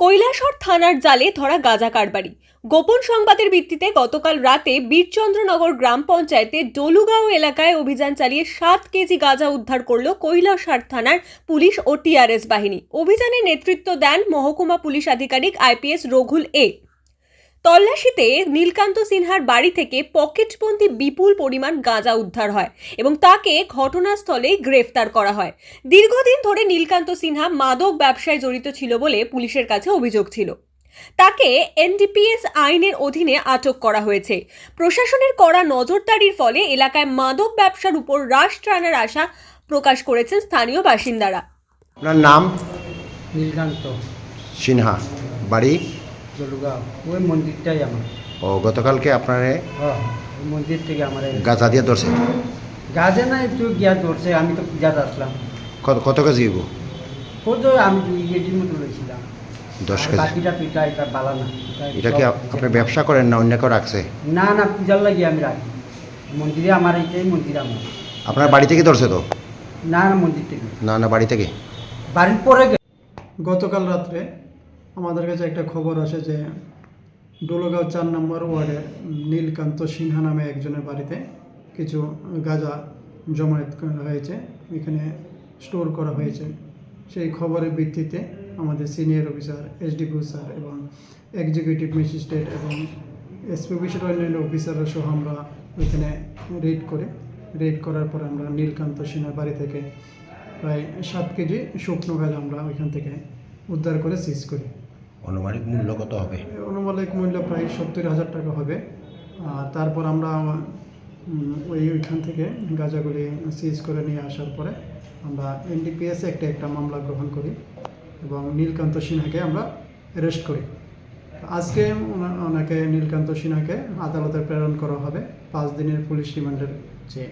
কৈলাসহর থানার জালে ধরা গাঁজা কারবারি। গোপন সংবাদের ভিত্তিতে গতকাল রাতে বীরচন্দ্রনগর গ্রাম পঞ্চায়েতে ডলুগাঁও এলাকায় অভিযান চালিয়ে সাত কেজি গাঁজা উদ্ধার করল কৈলাসর থানার পুলিশ ও টিআরএস বাহিনী। অভিযানে নেতৃত্ব দেন মহকুমা পুলিশ আধিকারিক আইপিএস রঘুল এ। তল্লাশিতে নীলকান্ত সিনহার বাড়ি থেকে পকেটবন্দি বিপুল পরিমাণ গাঁজা উদ্ধার হয় এবং তাকে ঘটনাস্থলেই গ্রেফতার করা হয়। দীর্ঘদিন ধরে নীলকান্ত সিনহা মাদক ব্যবসায় জড়িত ছিল বলে পুলিশের কাছে অভিযোগ ছিল। তাকে এনডিপিএস আইনের অধীনে আটক করা হয়েছে। প্রশাসনের কড়া নজরদারির ফলে এলাকায় মাদক ব্যবসার উপর হ্রাস টানার আশা প্রকাশ করেছেন স্থানীয় বাসিন্দারা। আপনার নাম? নীলকান্ত। সিনহা। বাড়ি? জলুগাঁও ওই মন্দিরটাই আমার। ও গতকালকে আপনার হ্যাঁ ওই মন্দির থেকে আমার গাঁজা দিয়ে ধরছে? গাছে না একটু গিয়া ধরছে আমি তো পূজাতে আসলাম। কত কত কেজি হইব? কত আমি দুই কেজির মতো লইছিলাম। দশ কেজি। বাকিটা তো এটা বালা না। এটা কি আপনি ব্যবসা করেন না অন্য কেউ রাখছে? না না পূজার লাগি আমি রাখি। মন্দিরে আমার এইটাই মন্দির আমার। আপনার বাড়ি থেকে ধরছে তো? না না মন্দির থেকে। না না বাড়ি থেকে? বাড়ির পরে গে- গতকাল রাত্রে আমাদের কাছে একটা খবর আসে যে ডোলোগাঁও চার নম্বর ওয়ার্ডের নীলকান্ত সিনহা নামে একজনের বাড়িতে কিছু গাঁজা জমায়েত করা হয়েছে, এখানে স্টোর করা হয়েছে। সেই খবরের ভিত্তিতে আমাদের সিনিয়র অফিসার এসডিপিও স্যার এবং এক্সিকিউটিভ ম্যাজিস্ট্রেট এবং এসপি অফিসের অন্যান্য অফিসাররা সহ আমরা ওইখানে রেড করে, রেড করার পর আমরা নীলকান্ত সিনহার বাড়ি থেকে প্রায় সাত কেজি শুকনো গাছ আমরা ওইখান থেকে উদ্ধার করে সিজ করি। অনুমানিক মূল্য কত হবে? অনুমানিক মূল্য প্রায় সত্তর হাজার টাকা হবে। আর তারপর আমরা ওই ওইখান থেকে গাঁজাগুলি সিজ করে নিয়ে আসার পরে আমরা এনডিপিএস একটা একটা মামলা গ্রহণ করি এবং নীলকান্ত সিনহাকে আমরা অ্যারেস্ট করি। আজকে ওনাকে নীলকান্ত সিনহাকে আদালতে প্রেরণ করা হবে। পাঁচ দিনের পুলিশ রিমান্ডের চেয়ে